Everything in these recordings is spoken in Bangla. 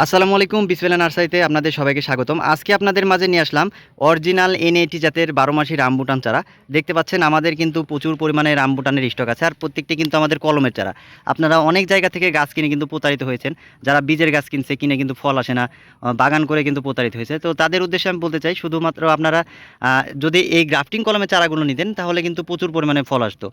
আসসালামু আলাইকুম বিসমিল্লা নার্সারিতে আপনাদের সবাইকে স্বাগতম। আজকে আপনাদের মাঝে নিয়ে আসলাম অরিজিনাল এনএটি জাতের বারো মাসি রামবুটান চারা। দেখতে পাচ্ছেন, আমাদের কিন্তু প্রচুর পরিমাণে রামবুটানের স্টক আছে, আর প্রত্যেকটি কিন্তু আমাদের কলমের চারা। আপনারা অনেক জায়গা থেকে গাছ কিনে কিন্তু প্রতারিত হয়েছেন। যারা বীজের গাছ কিনছে, কিনে কিন্তু ফল আসে না বাগান করে কিন্তু প্রতারিত হয়েছে। তো তাদের উদ্দেশ্যে আমি বলতে চাই, শুধুমাত্র আপনারা যদি এই গ্রাফটিং কলমের চারাগুলো নিতেন, তাহলে কিন্তু প্রচুর পরিমাণে ফল আসতো।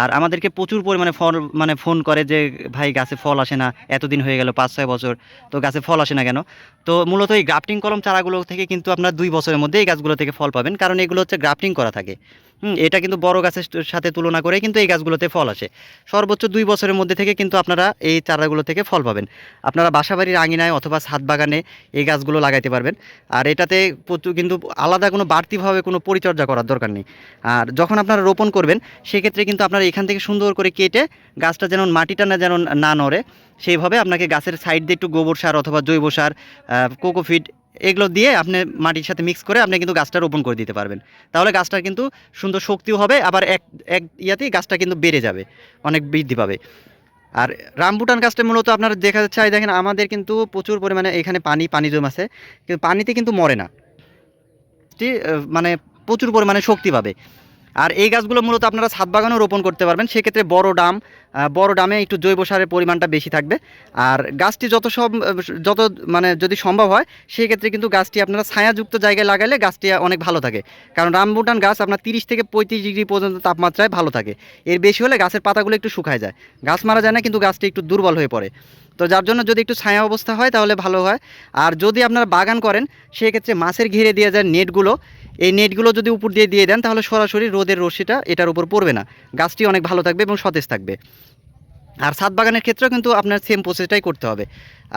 আর আমাদেরকে প্রচুর পরিমাণে ফল মানে ফোন করে যে, ভাই, গাছে ফল আসে না, এতদিন হয়ে গেল, পাঁচ ছয় বছর, তো গাছে ফল আসে না কেন? তো মূলত এই গ্রাফটিং কলম চারাগুলো থেকে কিন্তু আপনার দুই বছরের মধ্যে এই গাছগুলো থেকে ফল পাবেন। কারণ এগুলো হচ্ছে গ্রাফটিং করা থাকে। হুম, এটা কিন্তু বড় গাছের সাথে তুলনা করে কিন্তু এই গাছগুলোতে ফল আসে। সর্বোচ্চ দুই বছরের মধ্যে থেকে কিন্তু আপনারা এই চারাগুলো থেকে ফল পাবেন। আপনারা বাসাবাড়ির আঙিনায় অথবা ছাদ বাগানে এই গাছগুলো লাগাইতে পারবেন। আর এটাতে প্রচুর কিন্তু আলাদা কোনো বাড়তিভাবে কোনো পরিচর্যা করার দরকার নেই। আর যখন আপনারা রোপণ করবেন সেক্ষেত্রে কিন্তু আপনারা এখান থেকে সুন্দর করে কেটে গাছটা যেন মাটিটা না যেন না নড়ে সেইভাবে আপনাকে গাছের সাইড দিয়ে একটু গোবর সার অথবা জৈব সার কোকোফিট এগুলো দিয়ে আপনি মাটির সাথে মিক্স করে আপনি কিন্তু গাছটা রোপণ করে দিতে পারবেন। তাহলে গাছটার কিন্তু সুন্দর শক্তিও হবে, আবার এক এক ইয়াতেই গাছটা কিন্তু বেড়ে যাবে, অনেক বৃদ্ধি পাবে। আর রামবুটান গাছটা মূলত আপনারা দেখা যাচ্ছে দেখেন আমাদের কিন্তু প্রচুর পরিমাণে এখানে পানি পানি জমাছে কিন্তু পানিতে কিন্তু মরে না। মানে প্রচুর পরিমাণে শক্তি পাবে। আর এই গাছগুলো মূলত আপনারা ছাদ বাগানেও রোপণ করতে পারবেন। সেক্ষেত্রে বড় ডাম বড় ডামে একটু জৈব সারের পরিমাণটা বেশি থাকবে। আর গাছটি যত সব, যত মানে যদি সম্ভব হয় সেই ক্ষেত্রে কিন্তু গাছটি আপনারা ছায়াযুক্ত জায়গায় লাগালে গাছটি অনেক ভালো থাকে। কারণ রামবুটান গাছ আপনার তিরিশ থেকে পঁয়ত্রিশ ডিগ্রি পর্যন্ত তাপমাত্রায় ভালো থাকে। এর বেশি হলে গাছের পাতাগুলো একটু শুকায় যায়। গাছ মারা যায় না, কিন্তু গাছটি একটু দুর্বল হয়ে পড়ে। তো যার জন্য যদি একটু ছায়া অবস্থা হয়, তাহলে ভালো হয়। আর যদি আপনারা বাগান করেন, সেক্ষেত্রে মাছের ঘিরে দিয়ে যায় নেটগুলো। এই নেটগুলো যদি উপর দিয়ে দিয়ে দেন, তাহলে সরাসরি রোদের রশ্মিটা এটার উপর পড়বে না। গাছটি অনেক ভালো থাকবে এবং সতেজ থাকবে। আর সাত বাগানের ক্ষেত্রেও কিন্তু আপনার সেম প্রসেসটাই করতে হবে।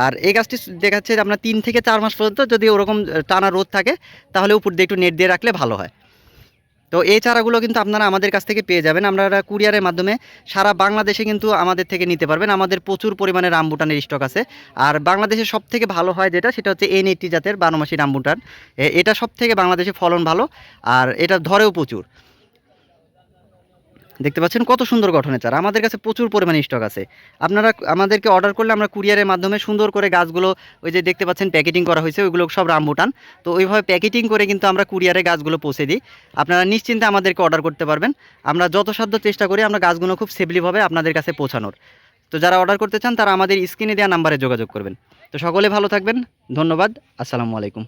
আর এই গাছটি দেখাচ্ছে আপনার তিন থেকে চার মাস পর্যন্ত যদি ওরকম টানা রোদ থাকে, তাহলে উপর দিয়ে একটু নেট দিয়ে রাখলে ভালো হয়। তো এই চারাগুলো কিন্তু আপনারা আমাদের কাছ থেকে পেয়ে যাবেন। আপনারা কুরিয়ারের মাধ্যমে সারা বাংলাদেশে কিন্তু আমাদের থেকে নিতে পারবেন। আমাদের প্রচুর পরিমাণে রামবুটানের স্টক আছে। আর বাংলাদেশে সব থেকে ভালো হয় যেটা, সেটা হচ্ছে এন এইটটি জাতের বারোমাসি রামবুটান। এটা সব থেকে বাংলাদেশে ফলন ভালো। আর এটা ধরেও প্রচুর। দেখতে পাচ্ছেন কত সুন্দর গঠনের চারা। আমাদের কাছে প্রচুর পরিমাণে স্টক আছে। আপনারা আমাদেরকে অর্ডার করলে আমরা কুরিয়ারের মাধ্যমে সুন্দর করে গাছগুলো, ওই যে দেখতে পাচ্ছেন প্যাকেটিং করা হয়েছে, ওইগুলো সব রামবুটান তো ওইভাবে প্যাকেটিং করে কিন্তু আমরা কুরিয়ারে গাছগুলো পৌঁছে দিই। আপনারা নিশ্চিন্তে আমাদেরকে অর্ডার করতে পারবেন। আমরা যত সাধ্য চেষ্টা করি আমরা গাছগুলো খুব সেফলিভাবে আপনাদের কাছে পৌঁছানোর। তো যারা অর্ডার করতে চান তারা আমাদের স্ক্রিনে দেওয়া নাম্বারে যোগাযোগ করবেন। তো সকলে ভালো থাকবেন। ধন্যবাদ। আসসালামু আলাইকুম।